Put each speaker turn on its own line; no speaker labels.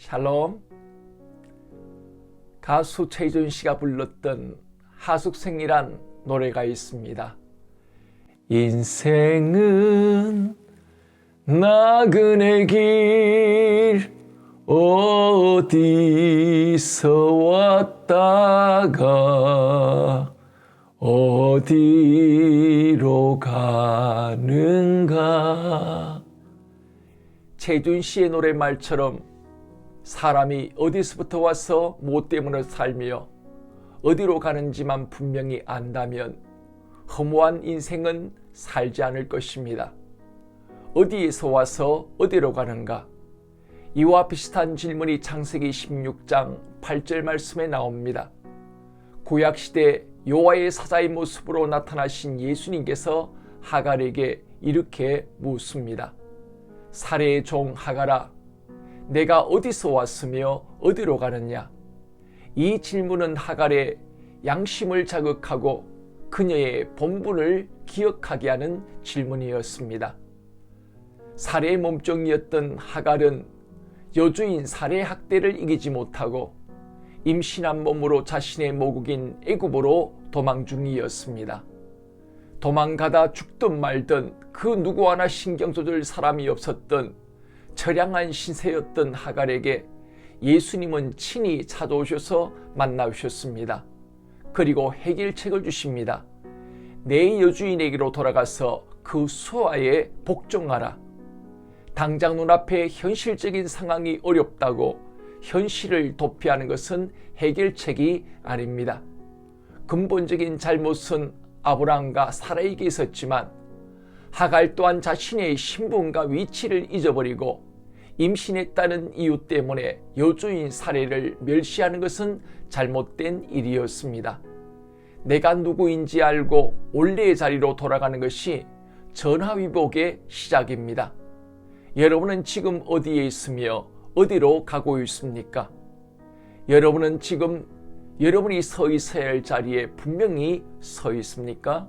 샬롬. 가수 최준 씨가 불렀던 하숙생이란 노래가 있습니다. 인생은 나그네 길 어디서 왔다가 어디로 가는가 최준 씨의 노래 말처럼 사람이 어디서부터 와서 뭐 때문에 살며 어디로 가는지만 분명히 안다면 허무한 인생은 살지 않을 것입니다. 어디에서 와서 어디로 가는가? 이와 비슷한 질문이 창세기 16장 8절 말씀에 나옵니다. 구약 시대 여호와의 사자의 모습으로 나타나신 예수님께서 하갈에게 이렇게 묻습니다. 사례의 종 하갈아, 내가 어디서 왔으며 어디로 가느냐? 이 질문은 하갈의 양심을 자극하고 그녀의 본분을 기억하게 하는 질문이었습니다. 살해의 몸종이었던 하갈은 여주인 살해 학대를 이기지 못하고 임신한 몸으로 자신의 모국인 애굽으로 도망 중이었습니다. 도망가다 죽든 말든 그 누구 하나 신경 써줄 사람이 없었던 처량한 신세였던 하갈에게 예수님은 친히 찾아오셔서 만나주셨습니다. 그리고 해결책을 주십니다. 내 여주인에게로 돌아가서 그 수하에 복종하라. 당장 눈앞에 현실적인 상황이 어렵다고 현실을 도피하는 것은 해결책이 아닙니다. 근본적인 잘못은 아브라함과 사라에게 있었지만 하갈 또한 자신의 신분과 위치를 잊어버리고 임신했다는 이유 때문에 여주인 사례를 멸시하는 것은 잘못된 일이었습니다. 내가 누구인지 알고 원래의 자리로 돌아가는 것이 전화위복의 시작입니다. 여러분은 지금 어디에 있으며 어디로 가고 있습니까? 여러분은 지금 여러분이 서 있어야 할 자리에 분명히 서 있습니까?